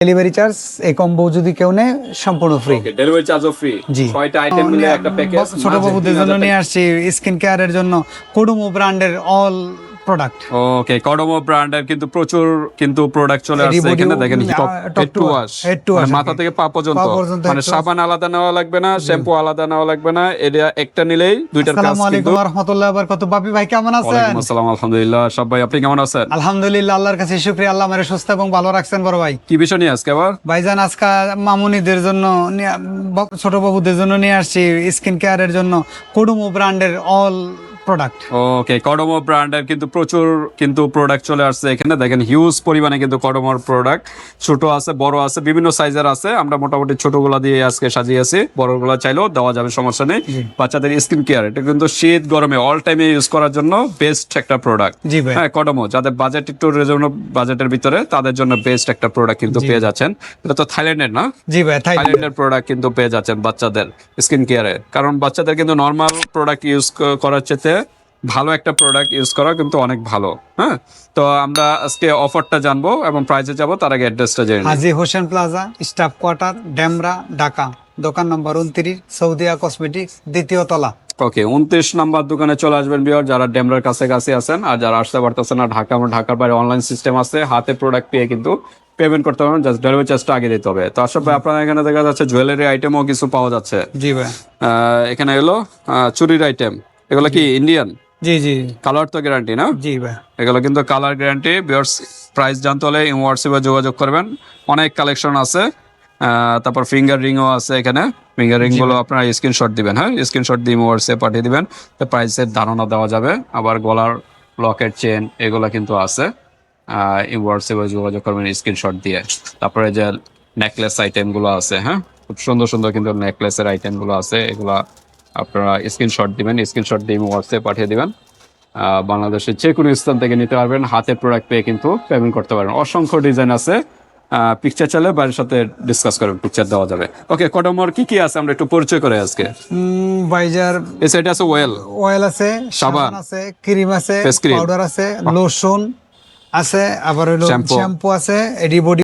Delivery charge এই combo যদি কেউ নেয় সম্পূর্ণ ফ্রি ডেলিভারি চার্জও ফ্রি জি। ছয়টা আইটেম মিলে একটা প্যাকেজ ছোট বাবুদের জন্য নিয়ে আসছি স্কিন কেয়ারের জন্য কোডুমো ব্র্যান্ডের অল প্রোডাক্ট ওকে কডমো ব্র্যান্ডের কিন্তু প্রচুর কিন্তু প্রোডাক্ট চলে আসছে এখানে দেখেন হেড টু ওয়াশ মাথা থেকে পা পর্যন্ত। মানে সাবান আলাদা নেওয়া লাগবে না শ্যাম্পু আলাদা নেওয়া লাগবে না এটা একটা নিলেই দুইটার কাজ আসসালামু আলাইকুম রহমতুল্লাহ বারকাতু বাপি ভাই কেমন আছেন? ওয়ালাইকুম আসসালাম আলহামদুলিল্লাহ। সব ভাই আপনি কেমন আছেন? আলহামদুলিল্লাহ আল্লাহর কাছে শুকরিয়া আল্লাহ আমার সুস্থ এবং ভালো রাখছেন বড় ভাই। কি বিষয় নিয়ে আজকে আবার? ভাইজান আজকে মামুনিদের জন্য ছোট বাবুদের জন্য নিয়ে আসছি স্কিন কেয়ারের জন্য কোডোমো ব্র্যান্ডের অল প্রোডাক্ট ওকে কডমো ব্র্যান্ডের কিন্তু প্রচুর কিন্তু প্রোডাক্ট চলে আসছে এখানে। দেখেন হিউজ পরিমাণে কিন্তু কডমোর প্রোডাক্ট ছোট আছে বড় আছে বিভিন্ন সাইজের আছে। আমরা মোটামুটি ছোটগুলা দিয়ে আজকে সাজিয়েছি। বড়গুলা চাইলেও দেওয়া যাবে সমস্যা নেই। বাচ্চাদের স্কিন কেয়ার এটা কিন্তু শীত গরমে অল টাইমে ইউজ করার জন্য বেস্ট একটা প্রোডাক্ট হ্যাঁ কডমো যাদের বাজেট একটু বাজেটের ভিতরে তাদের জন্য বেস্ট একটা প্রোডাক্ট কিন্তু পেয়ে যাচ্ছেন। এটা তো থাইল্যান্ডের না? জি ভাই থাইল্যান্ডের প্রোডাক্ট কিন্তু পেয়ে যাচ্ছেন বাচ্চাদের স্কিন কেয়ারে কারণ বাচ্চাদের কিন্তু নর্মাল প্রোডাক্ট ইউজ করার চেয়ে ভালো একটা প্রোডাক্ট ইউজ করা কিন্তু অনেক ভালো হ্যাঁ? তো আমরা আজকে অফারটা জানব এবং প্রাইসে যাব তার আগে অ্যাড্রেসটা জেনে। Haji Hossain plaza staff quarter Demra Dhaka. দোকান নম্বর উনত্রিশ সৌদিয়া কসমেটিক্স দ্বিতীয় তলা। ওকে উনত্রিশ নাম্বার দোকানে চলে আসবেন বিয়ার যারা ডেমরার কাছে কাছে আছেন আর যারা আসতে পারতেছেন না ঢাকা আমরা ঢাকার বাইরে অনলাইন সিস্টেম আছে হাতে প্রোডাক্ট পেয়ে কিন্তু পেমেন্ট করতে পারবেন জাস্ট ডেলিভারি চার্জটা আগে দিতে হবে। তো আসলে ভাই আপনার এখানে দেখা যাচ্ছে জুয়েলারি আইটেমও কিছু পাওয়া যাচ্ছে। জি ভাই। এখানে এলো চুরির আইটেম এগুলো কি ইন্ডিয়ান জি জি। কালার তো গ্যারান্টি না? জি ভাই। এগুলো কিন্তু কালার গ্যারান্টি বিয়ার্স প্রাইস জানতে হলে হোয়াটসঅ্যাপে যোগাযোগ করবেন। অনেক কালেকশন আছে। তারপর ফিঙ্গার রিংও আছে এখানে। ফিঙ্গার রিংগুলো আপনারা স্ক্রিনশট দিবেন হ্যাঁ? স্ক্রিনশট দিয়ে হোয়াটসঅ্যাপে পাঠিয়ে দিবেন। তো প্রাইসের ধারণা দেওয়া যাবে। আবার গলার লকেট চেন এগুলো কিন্তু আছে। হোয়াটসঅ্যাপে যোগাযোগ করবেন স্ক্রিনশট দিয়ে। তারপরে যে নেকলেস আইটেমগুলো আছে হ্যাঁ? খুব সুন্দর সুন্দর কিন্তু নেকলেসের আইটেমগুলো আছে। এগুলা আপনারা স্ক্রিনশট দিবেন স্ক্রিনশট দিয়ে হোয়াটসঅ্যাপে পাঠিয়ে দিবেন। বাংলাদেশের যে কোনো স্থান থেকে নিতে পারবেন হাতে প্রোডাক্ট পেয়ে কিন্তু পেমেন্ট করতে পারবেন। অসংখ্য ডিজাইন আছে। পিকচার চাইলে বাড়ির সাথে ডিসকাস করবেন পিকচার দেওয়া যাবে। ওকে কডমর কি কি আছে? আমরা একটু পরিচয় করে আজকে। বাইজার এই সাইডে আছে ওয়েল অয়েল আছে সাবান। আছে ক্রিম আছে. পাউডার আছে লোশন আছে আবার হলো শ্যাম্পু আছে এডি body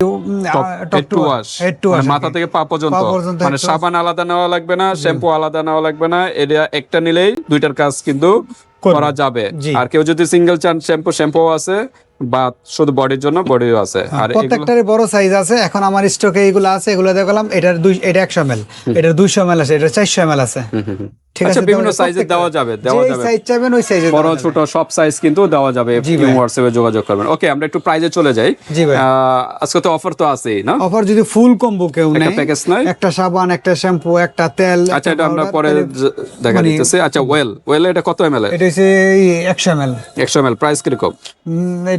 head to wash head to wash মাথা থেকে পা পর্যন্ত। মানে। সাবান আলাদা নেওয়া লাগবে না শ্যাম্পু আলাদা নেওয়া লাগবে না। এটা একটা নিলেই দুইটার কাজ কিন্তু করা যাবে। আর কেউ যদি সিঙ্গেল চান শ্যাম্পু শ্যাম্পু আছে। বা শুধু বডির জন্য বডিও আছে। আর প্রত্যেকটারই বড় সাইজ আছে। এখন আমার স্টকে আছে এগুলো দেখলাম। এটার দুই এটা এটার আছে এটা আছে। ঠিক আচ্ছা আছে বিভিন্ন সাইজে দেওয়া যাবে দেওয়া যাবে। সাইজ চাইবেন ওই সাইজে বড় ছোট সব সাইজ কিন্তু দেওয়া যাবে হোয়াটসঅ্যাপে যোগাযোগ করবেন। ওকে আমরা একটু প্রাইজে চলে যাই। জি আজকে তো অফার তো আছেই না? অফার যদি ফুল কম্বো কেউ একটা প্যাকেজ নাই একটা সাবান একটা শ্যাম্পু একটা তেল আচ্ছা এটা আমরা পরে দেখা মানে- দিতেছি। আচ্ছা ওয়েল ওয়েল এটা কত এল এটা হচ্ছে একশো এম এল একশো এম এল প্রাইস কীরকম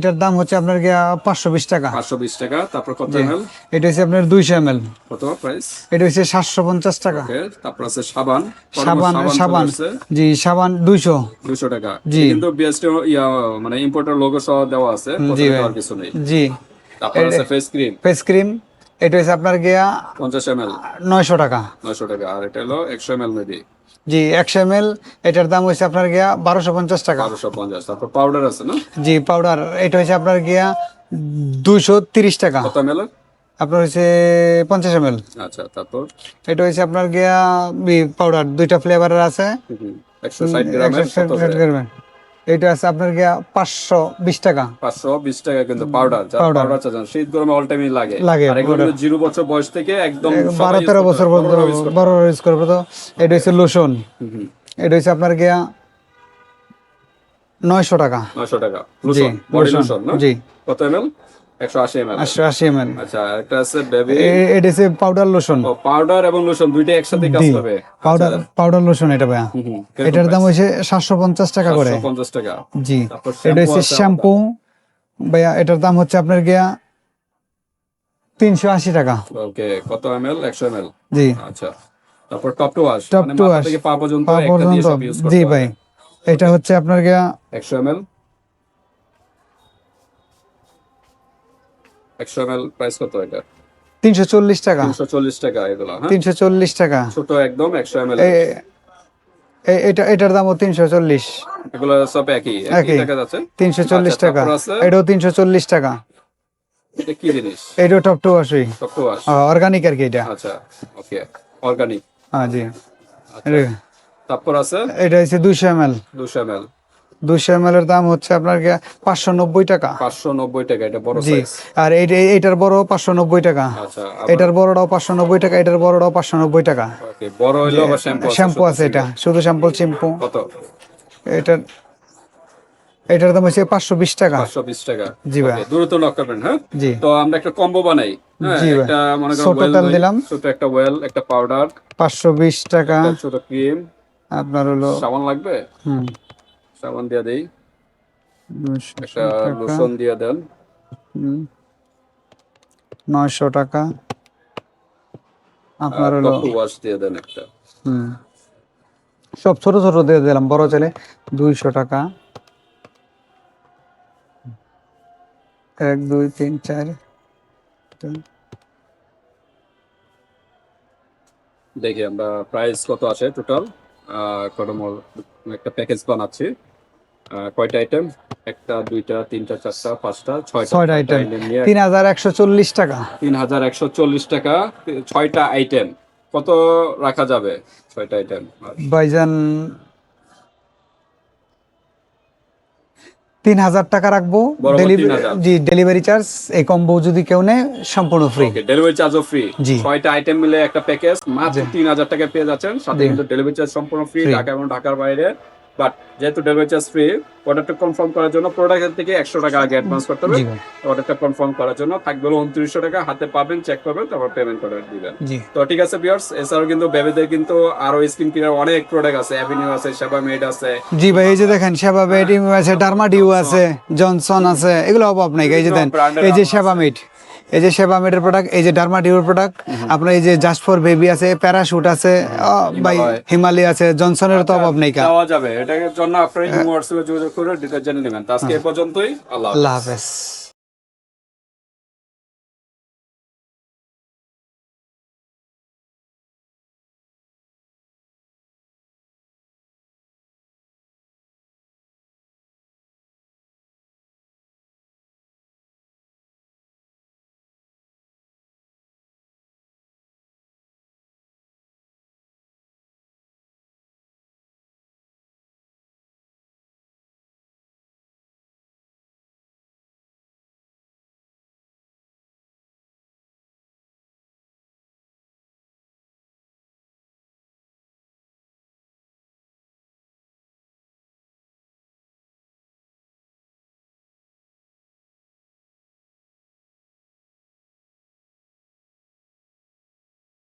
এটার দাম হচ্ছে আপনার গিয়া পাঁচশো বিশ টাকা। পাঁচশো বিশ টাকা তারপর কত এম এল এটা হচ্ছে আপনার দুইশো এম এল কত প্রাইস এটা হচ্ছে সাতশো পঞ্চাশ টাকা। তারপর আছে সাবান। সাবান সাবান জি সাবান দুইশো। দুশো টাকা। জি। কিন্তু বিএসটি ইয়া মানে ইম্পোর্টার লোগো সহ দেওয়া আছে জি কিছু নেই। জি। তারপর আছে ফেস ক্রিম ফেস ক্রিম এটা হচ্ছে আপনার গিয়া পঞ্চাশ এম এল নয়শো টাকা। নয়শো টাকা। আর এটা হলো একশো এম এল মেবি জি একশো এম এল এটার দাম হয়েছে আপনার গিয়া বারোশো পঞ্চাশ টাকা। বারোশো পঞ্চাশ তারপর পাউডার আছে না? জি পাউডার এটা হয়েছে আপনার গিয়া দুইশো তিরিশ টাকা। কত এম আপনার হয়েছে পঞ্চাশ এম এল আচ্ছা তারপর? এটা হয়েছে আপনার গিয়া পাউডার দুইটা ফ্লেভারের আছে। একশো ষাট গ্রামের। এটা আছে আপনার গিয়া পাঁচশো বিশ টাকা। পাঁচশো বিশ টাকা কিন্তু পাউডার শীত গরমে অল টাইমই লাগে। লাগে জিরো বছর বয়স থেকে একদম বারো তেরো বছর পর্যন্ত বারো ইউজ করবে তো। এটা হচ্ছে লোশন এটা হচ্ছে আপনার গিয়া নয়শো টাকা। নয়শো টাকা। জি কত এমএল পাউডার এবং পাউডার লোশন এটা ভাইয়া। এটার দাম টাকা করে। ভাইয়া এটার দাম হচ্ছে আপনার গিয়া 380 টাকা। ওকে কত ml 100 ml জি। আচ্ছা। তারপর জি ভাই। এটা হচ্ছে আপনার গিয়া 100 ml একশো এম প্রাইস কত এটা? তিনশো চল্লিশ টাকা। তিনশো চল্লিশ টাকা এগুলো হ্যাঁ? তিনশো চল্লিশ টাকা। ছোট একদম একশো এম এটা এটার দামও তিনশো চল্লিশ। এগুলো সব একই একই তিনশো চল্লিশ আচ্ছা, টাকা। এটাও তিনশো চল্লিশ টাকা। এটা টপ টু ওয়াশই টপ টু ওয়াশ অর্গানিক আর কি এটা। আচ্ছা ওকে অর্গানিক হ্যাঁ জি। আচ্ছা, তারপর আছে? এটা হচ্ছে 200 ml 200 ml দুইশো ml এর দাম হচ্ছে আপনার 590 টাকা। 590 টাকা এটা বড় জি। আর এই এটার বড় 590 টাকা। আচ্ছা এটার বড়টাও 590 টাকা এটার বড়টাও 590 টাকা। শ্যাম্পু আছে এটা শুধু শ্যাম্পু শ্যাম্পু কত? এটার দাম হচ্ছে 520 টাকা। 520 টাকা। জি ভাই। দ্রুত নক করবেন হ্যাঁ? জি। তো আমরা একটা কম্বো বানাই হ্যাঁ? জি ভাই। একটা মনে করেন দিলাম। ছোট একটা ওয়েল একটা পাউডার 520 টাকা। ছোট ক্রিম আপনার হলো সাবান লাগবে? হুম। সাবান দিয়ে দেই। একটা লোশন দিয়ে দেন। নয়শো টাকা। আপনার হলো ওয়াশ দিয়ে দেন একটা। সব ছোট ছোট দিয়ে দিলাম বড় ছেলে দুইশো টাকা। এক দুই তিন চার। দেখি আমরা প্রাইস কত আছে টোটাল একটা প্যাকেজ বানাচ্ছি। কয়টা আইটেম একটা দুইটা তিনটা চারটা পাঁচটা ছয়টা। ছয়টা item। তিন হাজার একশো চল্লিশ টাকা। তিন হাজার একশো চল্লিশ টাকা ছয়টা আইটেম কত রাখা যাবে ছয়টা আইটেম ভাইজান তিন হাজার টাকা রাখব। জি ডেলিভারি চার্জ এই কম্বো যদি কেউ নেয় সম্পূর্ণ ফ্রি ডেলিভারি চার্জও ফ্রি জি। ছয়টা আইটেম মিলে একটা প্যাকেজ মাত্র তিন হাজার টাকা পেয়ে যাচ্ছেন। সাথে। কিন্তু ডেলিভারি চার্জ সম্পূর্ণ ফ্রি। ঢাকা এবং ঢাকার বাইরে। বাট যেহেতু ডেলিভারি চার্জ ফ্রি প্রোডাক্টটা কনফার্ম করার জন্য প্রোডাক্টের থেকে একশো টাকা আগে অ্যাডভান্স করতে হবে। অর্ডারটা কনফার্ম করার জন্য থাকবে হলো উনত্রিশশো টাকা হাতে পাবেন চেক করবেন তারপর পেমেন্ট করে দিবেন। তো ঠিক আছে বিয়ার্স এছাড়াও কিন্তু বেবিদের কিন্তু আরও স্কিন কেয়ার অনেক প্রোডাক্ট আছে। অ্যাভিনিউ আছে সেবা মেড আছে। জি ভাই এই যে দেখেন সেবা বেডিং আছে ডার্মা ডিউ আছে জনসন আছে এগুলো অভাব নাই। এই যে দেন এই যে সেবা মিট এই যে সেবা মেডের প্রোডাক্ট এই যে ডার্মাডিউর প্রোডাক্ট আপনার এই যে জাস্ট ফর বেবি আছে প্যারাশুট আছে ভাই হিমালয়। আছে জনসনের তো অভাব নেই কা। দেওয়া যাবে। এটার জন্য আপনারা হোয়াটসঅ্যাপে যোগাযোগ করে ডিটেইলস জেনে নেবেন আজকে এ পর্যন্তই আল্লাহ হাফেজ।